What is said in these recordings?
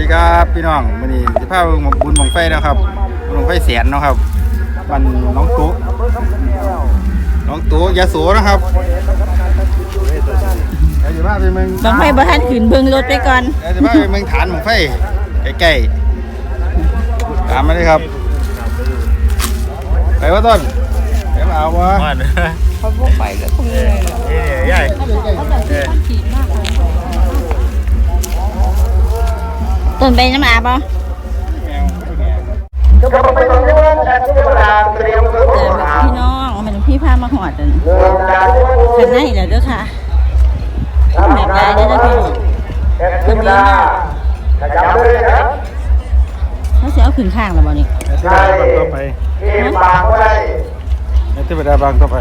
ดีครับพี่น้องวันนี้จะพามาบุญบังไฟนะครับบุญบังไฟแสนเนาะครับ มันน้องตุ๊น้องตุ๊ยาโสนะครับเดี๋ยวจะพาไปเมืองบังไฟบ่ทันขึ้นเบิ่งรถไปก่อนเดี๋ยวจะพาไปเมืองฐานบังไฟใกล้ๆตามมาเลยครับ ไปว่าต้นไปมาเอาวะมันเขาบ่ไปก็คงเลยเอ้ยใหญ่เอ้ย ต้นไปน้ำอาบ่แต่แบบพี่น้องมันพี่พามาหอดอันข้างในแล้วเด้อค่ะแบบไรเด้อเด้อพี่น้องคนเยอะมากเขาสิเอาขึ้นข้างแล้วบ่นี่เทวดาบางต่อไปเทวดาบางต่อไป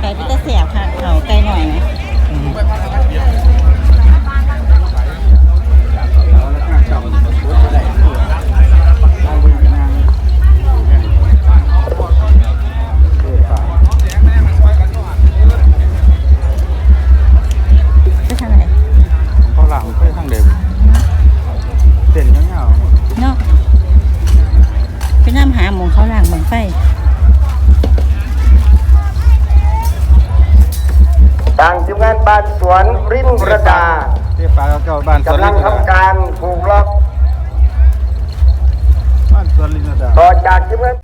ไก่เป็นตะแสบค่ะเขา ไปทางเดิมเต้นเงาเนาะไปน้ำหาหมองเขาล่างบังไฟทางทีมงานบ้านสวนริมระดาๆเทียบปลาเก่าบ้านสวนกำลัลิงนดาทำการผูกล็อกบ้านสวนลินดาต่อจากทีมงาน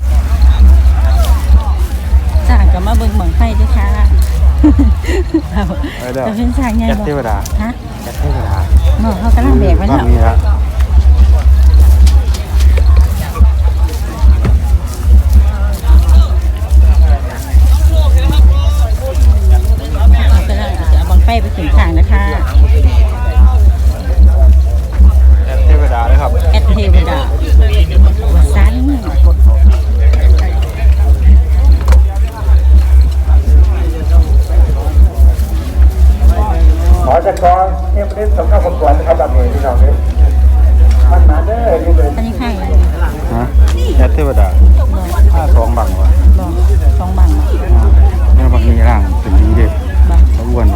สร้างกับมาเบิ่งบังไฟด้วยค่ะเอาไปเด้อจะเป็นสร้างไงแกบ่เทวดาฮะแกเทวดา เนาะเขากำลังแบกไว้บ้ว นี่ละ อจะกอเทพฤทธิ์สมกับผมสวนนะครับแบบนี้พี่น้องนี่มันมาเด้ออยู่เลยอันนี้ข้างอะไรฮะแกเทวดาห้าสองบังวะสองบังเนี่ยบังนี้ร่างเป็นดีเด็ดบังอ้วน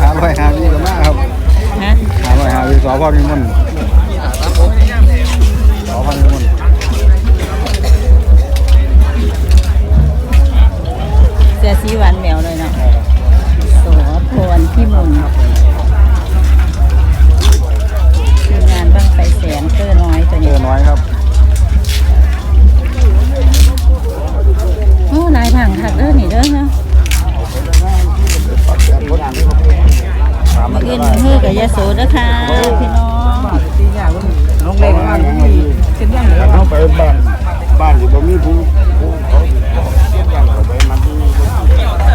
หาลอยหาวีกันมากครับนะหาลอยหาวีสอพ่อมีมุ่นสอพ่อมีมุ่นเสื้อสีหวานแหมวเลยเนาะโสพรพี่มุน บ้านอยู่บ่มีผู้ผู้เขาเขาไปมันที่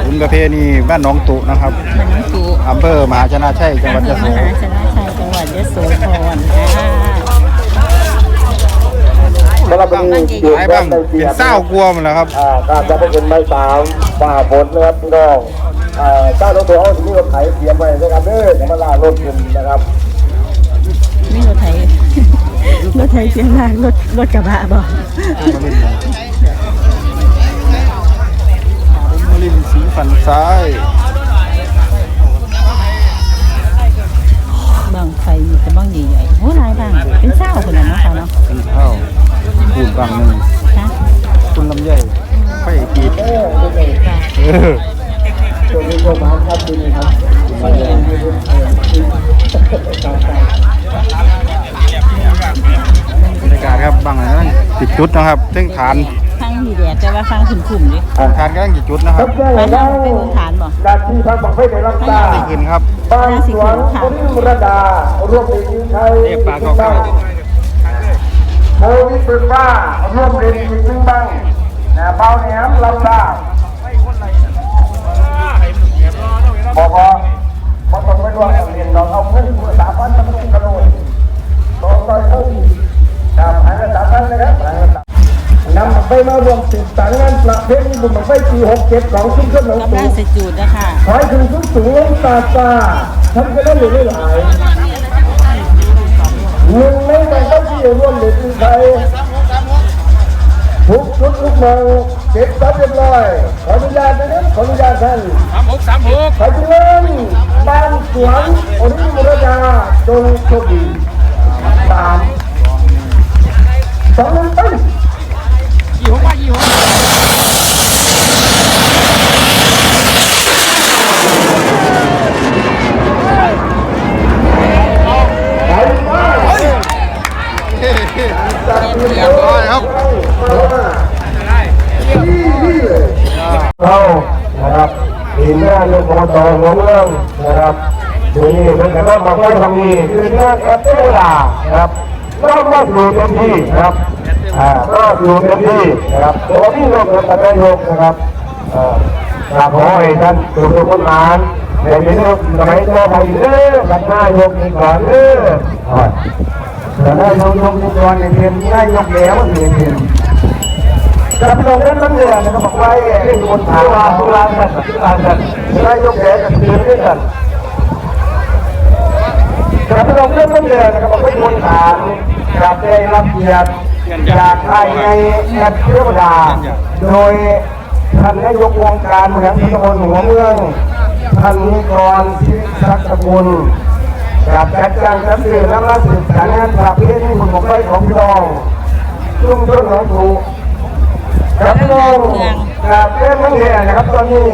บุญประเพณีบ้านหน้องตุนะครับมันน้องตู่อำเภอมหาชนะชัยจังหวัดยะโสมหาชนะชัยจังหวัดยะโสธรค่ะสำหรับวันเกียรไอ้ติบ้างได้เกีเป็ยนรติเศร้ากลัวมันแล้วครับ อ่าการจะเป็นไม้สามฝ่าฝนนะครับพี่น้องอ่าเจ้าตัวตัวเอาที่นี่รถไถเสียบไว้นะครับเด้ออย่ามาล่ารถขึ้นนะครับ นี่เรถไถ รถไถเสียงดังรถรถกระบะบ่มาลินสีฟันซ้ายบางไฟมีแต่บางใหญ่ๆโอ้ลายบางเป็นเศร้าคนนั้นเนาะค่ะเนาะเป็นเท่าปูนบางหนึ่งนะคุณลำไยไฟกีดเออเป็นไงค่ะเออตัวนี้ก็มาครับที่นี่ครับมาเรียนที่นี่เออที่การการ บรรยากาศครับบางอะไรนั่นสิบจุดนะครับซึ่งฐานฟังทีแดดแต่ว่าฟังขุ่มๆดิฐานก็ตั้งกี่จุดนะครับไปทางไปบนฐานบ่นาทีพักบังไฟในลำตาได้ขึ้นครับบ้านสวนริมระดารวมถึงไทยเรียกปลาเก่าโควิดเป็นบ้ารวมเรียนอีกซึ่งบ้างนะเบาแหนมลำตาบอกว่าพอต้องไปด้วยเรียนเราเอาเงินสามพันต้องกระโดด ตอนต่อยเท่าที่ตามหาสามพันนะครับหาสามนำไปมารวมสืบสารงานประเพณีบุญบังไฟปีหกเจ็ดของชุมชนหนองกำลังใส่จูดนะคะขายถึงสูงสูงตาตาทำกันได้หรือไม่หลายหนึ่งในการต้องที่ร่วมหรือคือใครทุกชุดลูกมือเก็บทรัพย์เรียบร้อยขออนุญาตนะครับขออนุญาตท่านสามหกสามหก ขอเชิญบ้านสวนอริมุรดาจงโชคดี นะครับทีมงานในกรตหัวเมืองนะครับทีนี้เป็นการมาค่อยทำนี้คืองานแอปเปิลลาครับเรามาอยู่เต็มที่นะครับอ่าก็อยู่เต็มที่นะครับตัวที่เราเป็นประธานยกนะครับอ่อกราบขอให้ท่านทุกทุกคนมาในนี้สมัยตัวไปเด้อกับนายกนี่ก่อนเด้อแต่นายกยกนี่ก่อนเนี่ยเป็นนายกแล้วเนี่ยเป็น กระทรวงการต่างประเทศนะครับบอกไว้เรื่องคนถามว่าตุลาการตุลาการนายกแล้วกับเตือนด้วยกันกระทรวงเรื่องต้นเดือนนะครับบอกให้คนถามกลับได้รับเกียรติจากภายในแอปเทวดาโดยท่านนายกวงการเมืองที่ตำบลหัวเมืองท่านนิกรศิริศักดิ์สกุลกับจัดการจัดซื้อน้ำรักสืบสารงานประเพณีบุญ ครับพี่น้องกับเรื่องนี้นะครับตอนนี้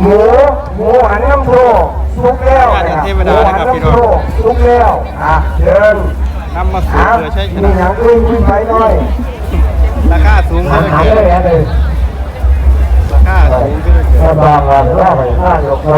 หมูหมูหันน้ำโพสุกแล้วนะครับหมูหันน้ำโพสุกแล้วอะเชิญนำมาสูอะงเลยใช่ชมีนะอย่างอื่นขึ้นไปหน่อยราคาสูงเลหันยหันเกิได้นเลยราคาสูงขึ้นเลยเกินถ้าบางอะรอบไปห้ายกค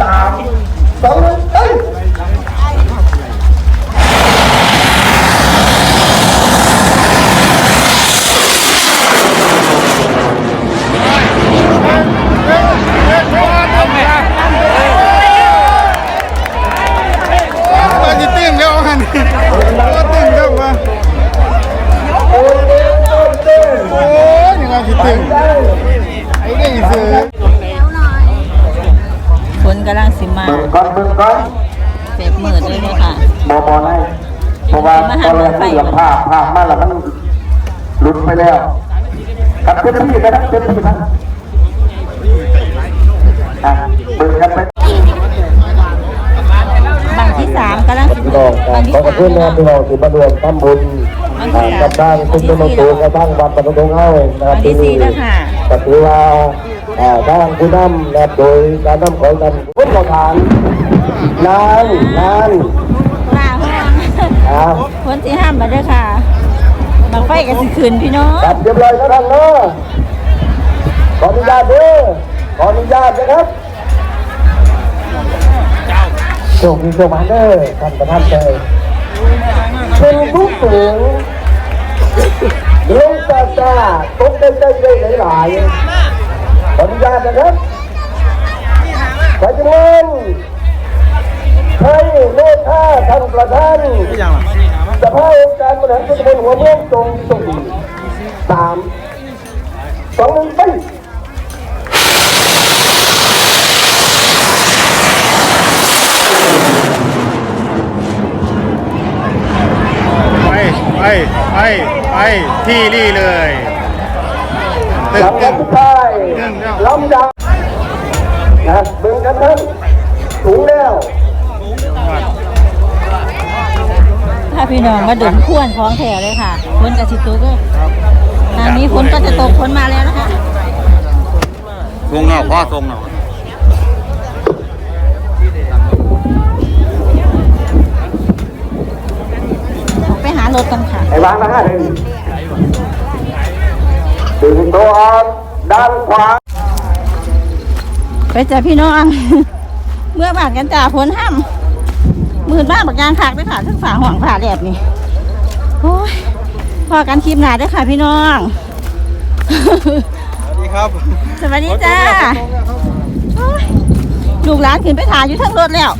สามสองหนึ่ง ตอนแรกที่ลำภาพภาพมาแล้วมันหลุดไปแล้วกับเต็มที่นะครับเต็มที่นะอะเบิ่งกันไปบางที่สามกำลังสิพี่น้องบางที่ขอสาขอบคุณมนะพี่น้องที่มาร่วมทำบุญอ่ากับทางคุณต้นตูกับทางวัดปฐมเฮานะครับที่นี่ก็ถือว่าอ่าทางผู้นำนะครับโดยการนำของกันพุทธทานนานนานลาห้อง อ่าฝนสิห้ามมาด้อค่ะบางไฟก็สิคืนพี่น้องครับเรียบร้อยแล้วท่านเนาะขออนุญาตด้อขออนุญาตนะครับโชคดีโชคมาเด้อท่านประธานเตยเป็นผู้สูงลงตาตาตกได้ได้ได้หลายขออนุญาตนะครับไปจังเลย ให้เมตตาท่านประธานไม่ยังหรอสภาองค์การบริหารส่วนตำบลหัวเมืองตรงสุขสามสองหนึ่งไปไปไปไปไปที่นี่เลยตึ้งลำตึ้ดังบสุดท้ายลำดับนะเบิ่งกันท่านสูงแล้ว ถ้าพี่น้องมาดุนข่วนของแถวเลยค่ะฝนกับสิตกเลยทางนี้ฝนก็จะตกฝนมาแล้วนะคะทรงเนาพ่อทรงเนาออกไปหารถกันค่ะไอ้วางนะฮะหนึ่งดึงตัวออกด้านขวาไปจ้ะพี่น้อง เมื่อบานกันจ่าฝนห้า มมืดมากบักยางคักด้วยค่ะทั้งฝาห่วงฝาแหลบนี่โอ้ยพอกันคลิปหนาด้วยค่ะพี่น้อง สวัสดีครับ สวัสดีจ้าโอ้ยลูกหลานขึ้นไปถ่ายอยู่ทั้งรถแล้ว